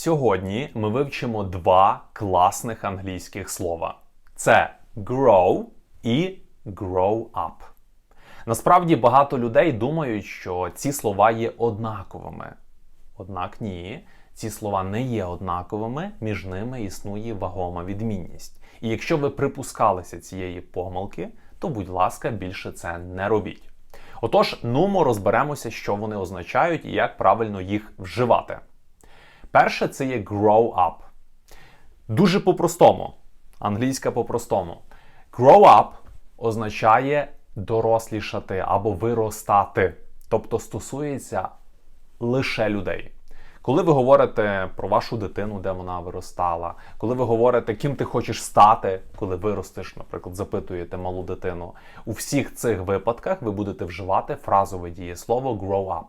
Сьогодні ми вивчимо два класних англійських слова: це grow і grow up. Насправді багато людей думають, що ці слова є однаковими. Однак ні, ці слова не є однаковими, між ними існує вагома відмінність. І якщо ви припускалися цієї помилки, то будь ласка, більше це не робіть. Отож, нумо розберемося, що вони означають і як правильно їх вживати. Перше це є grow up. Дуже по-простому. Англійська по-простому. Grow up означає дорослішати або виростати. Тобто стосується лише людей. Коли ви говорите про вашу дитину, де вона виростала, коли ви говорите, ким ти хочеш стати, коли виростеш, наприклад, запитуєте малу дитину, у всіх цих випадках ви будете вживати фразове дієслово grow up.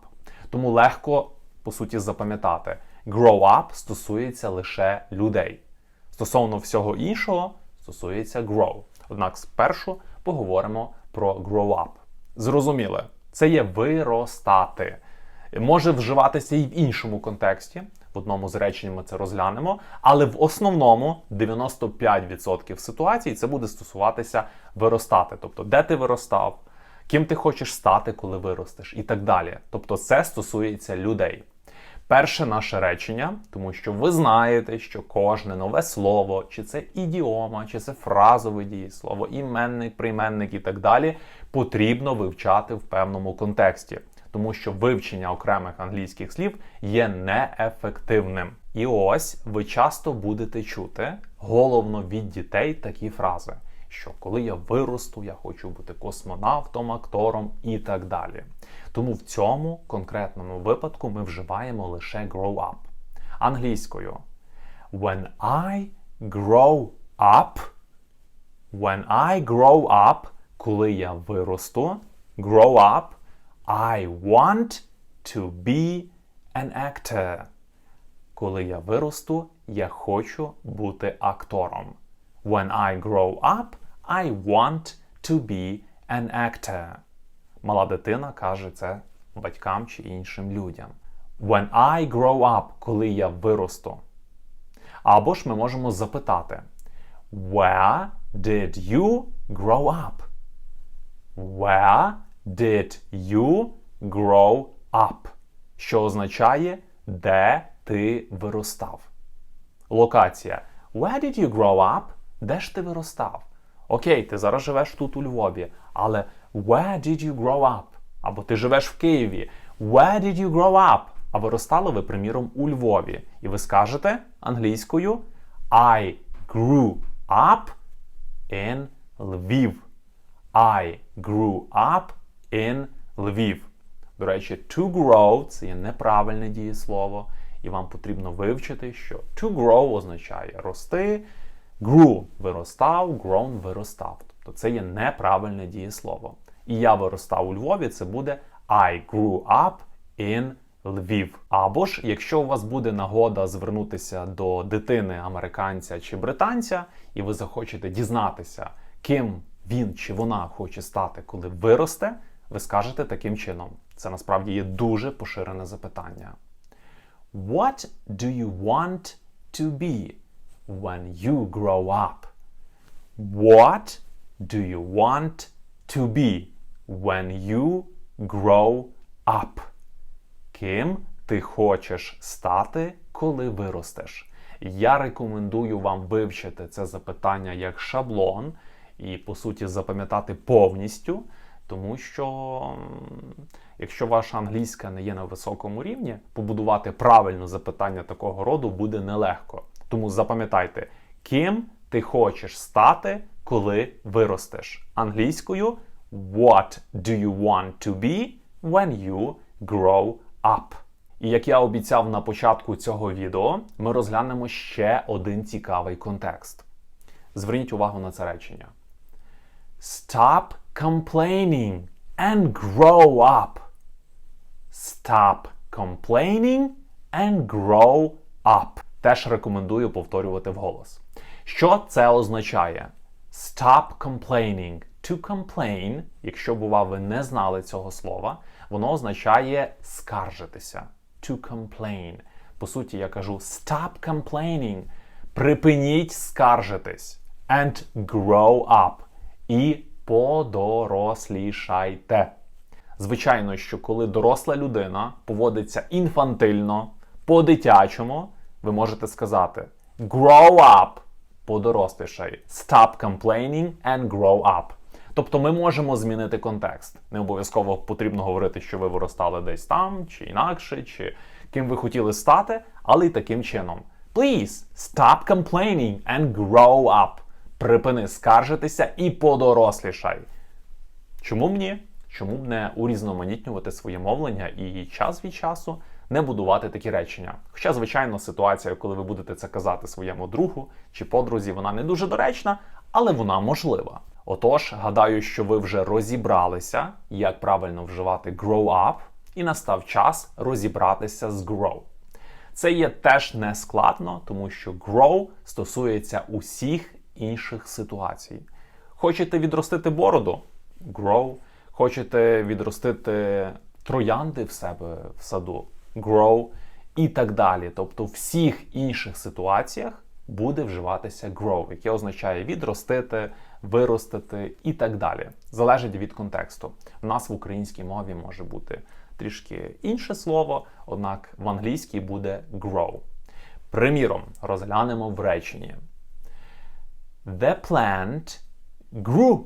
Тому легко, по суті, запам'ятати. Grow up стосується лише людей. Стосовно всього іншого, стосується grow. Однак спершу поговоримо про grow up. Зрозуміле, це є виростати. Може вживатися і в іншому контексті. В одному з речень ми це розглянемо, але в основному 95% ситуацій це буде стосуватися виростати. Тобто, де ти виростав, ким ти хочеш стати, коли виростеш, і так далі. Тобто, це стосується людей. Перше наше речення, тому що ви знаєте, що кожне нове слово, чи це ідіома, чи це фразове дієслово, іменник, прийменник і так далі, потрібно вивчати в певному контексті, тому що вивчення окремих англійських слів є неефективним. І ось ви часто будете чути головно від дітей такі фрази, що коли я виросту, я хочу бути космонавтом, актором і так далі. Тому в цьому конкретному випадку ми вживаємо лише grow up. Англійською. When I grow up, when I grow up, коли я виросту, grow up, I want to be an actor. Коли я виросту, я хочу бути актором. When I grow up, I want to be an actor. Мала дитина каже це батькам чи іншим людям. When I grow up, коли я виросту. Або ж ми можемо запитати: Where did you grow up? Where did you grow up? Що означає, де ти виростав. Локація. Where did you grow up? Де ж ти виростав? Окей, ти зараз живеш тут у Львові, але Where did you grow up? Або ти живеш в Києві. Where did you grow up? А виростали ви, приміром, у Львові. І ви скажете англійською I grew up in Lviv. I grew up in Lviv. До речі, to grow це є неправильне дієслово, і вам потрібно вивчити, що to grow означає рости, grew виростав, grown виростав. Тобто це є неправильне дієслово. І я виростав у Львові, це буде I grew up in Lviv. Або ж, якщо у вас буде нагода звернутися до дитини американця чи британця, і ви захочете дізнатися, ким він чи вона хоче стати, коли виросте, ви скажете таким чином. Це насправді є дуже поширене запитання. What do you want to be when you grow up? What do you want to be when you grow up? Ким ти хочеш стати, коли виростеш? Я рекомендую вам вивчити це запитання як шаблон і, по суті, запам'ятати повністю, тому що, якщо ваша англійська не є на високому рівні, побудувати правильне запитання такого роду буде нелегко. Тому запам'ятайте, ким ти хочеш стати, коли виростеш. Англійською What do you want to be when you grow up? І як я обіцяв на початку цього відео, ми розглянемо ще один цікавий контекст. Зверніть увагу на це речення. Stop complaining and grow up. Stop complaining and grow up. Теж рекомендую повторювати вголос. Що це означає? Stop complaining. To complain, якщо, бува, ви не знали цього слова, воно означає скаржитися. To complain. По суті, я кажу stop complaining. Припиніть скаржитись. And grow up. І подорослішайте. Звичайно, що коли доросла людина поводиться інфантильно, по-дитячому, ви можете сказати grow up, подорослішай. Stop complaining and grow up. Тобто ми можемо змінити контекст. Не обов'язково потрібно говорити, що ви виростали десь там, чи інакше, чи ким ви хотіли стати, але й таким чином. Please stop complaining and grow up. Припини скаржитися і подорослішай. Чому б ні? Чому б не урізноманітнювати своє мовлення і час від часу не будувати такі речення? Хоча, звичайно, ситуація, коли ви будете це казати своєму другу чи подрузі, вона не дуже доречна, але вона можлива. Отож, гадаю, що ви вже розібралися, як правильно вживати grow up, і настав час розібратися з grow. Це є теж не складно, тому що grow стосується усіх інших ситуацій. Хочете відростити бороду? Grow. Хочете відростити троянди в себе в саду? Grow. І так далі. Тобто, в всіх інших ситуаціях буде вживатися grow, яке означає відростити, виростити і так далі. Залежить від контексту. У нас в українській мові може бути трішки інше слово, однак в англійській буде grow. Приміром, розглянемо в реченні. The plant grew.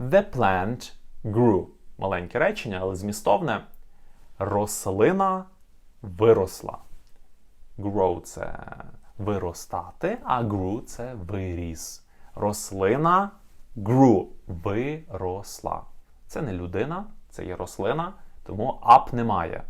The plant grew. Маленьке речення, але змістовне. Рослина виросла. Grow це виростати, а grew це виріс. Рослина grew виросла. Це не людина, це є рослина, тому up немає.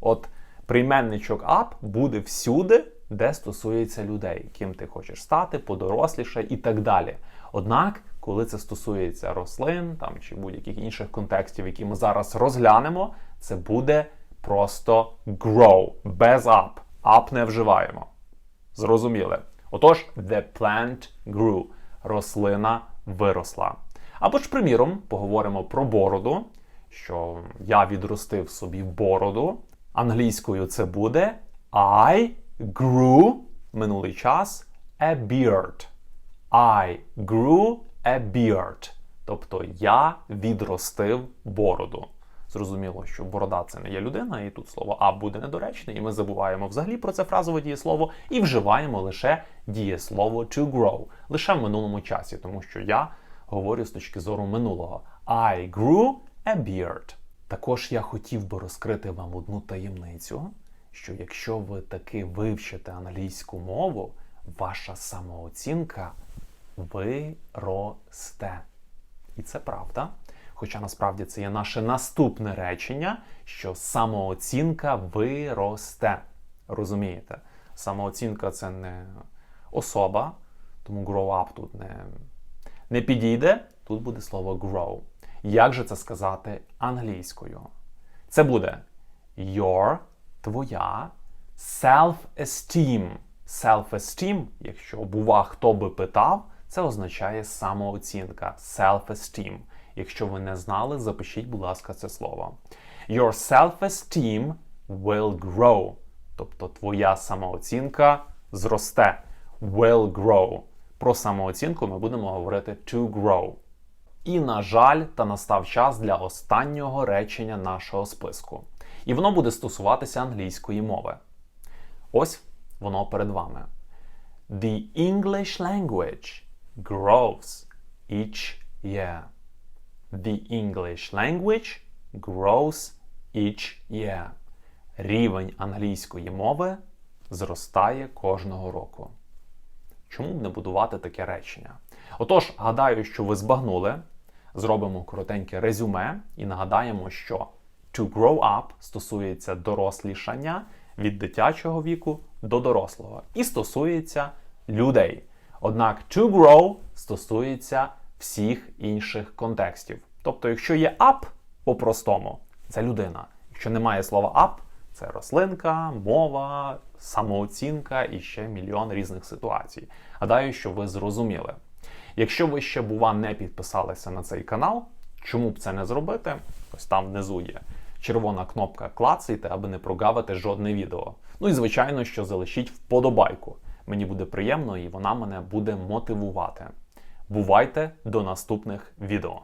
От прийменничок up буде всюди, де стосується людей, ким ти хочеш стати, подоросліше і так далі. Однак, коли це стосується рослин там, чи будь-яких інших контекстів, які ми зараз розглянемо, це буде просто grow, без up. Up не вживаємо. Зрозуміли? Отож, the plant grew. Рослина виросла. Або ж, приміром, поговоримо про бороду, що я відростив собі бороду. Англійською це буде I grew минулий час a beard. I grew a beard. Тобто я відростив бороду. Зрозуміло, що борода це не є людина, і тут слово а буде недоречне, і ми забуваємо взагалі про це фразове дієслово і вживаємо лише дієслово to grow, лише в минулому часі, тому що я говорю з точки зору минулого. I grew a beard. Також я хотів би розкрити вам одну таємницю, що якщо ви таки вивчите англійську мову, ваша самооцінка виросте. І це правда. Хоча насправді це є наше наступне речення, що самооцінка виросте. Розумієте? Самооцінка це не особа, тому grow up тут не, не підійде. Тут буде слово grow. Як же це сказати англійською? Це буде your, твоя, self-esteem. Self-esteem, якщо бува хто би питав, це означає самооцінка. Self-esteem. Якщо ви не знали, запишіть, будь ласка, це слово. Your self-esteem will grow. Тобто твоя самооцінка зросте. Will grow. Про самооцінку ми будемо говорити to grow. І, на жаль, та настав час для останнього речення нашого списку. І воно буде стосуватися англійської мови. Ось воно перед вами. The English language grows each year. The English language grows each year. Рівень англійської мови зростає кожного року. Чому б не будувати таке речення? Отож, гадаю, що ви збагнули. Зробимо коротеньке резюме і нагадаємо, що to grow up стосується дорослішання від дитячого віку до дорослого і стосується людей. Однак to grow стосується всіх інших контекстів. Тобто, якщо є up по-простому, це людина. Якщо немає слова up, це рослинка, мова, самооцінка і ще мільйон різних ситуацій. Гадаю, що ви зрозуміли. Якщо ви ще, бува, не підписалися на цей канал, чому б це не зробити? Ось там внизу є червона кнопка клацайте, аби не прогавити жодне відео. Ну і звичайно, що залишіть вподобайку. Мені буде приємно і вона мене буде мотивувати. Бувайте до наступних відео.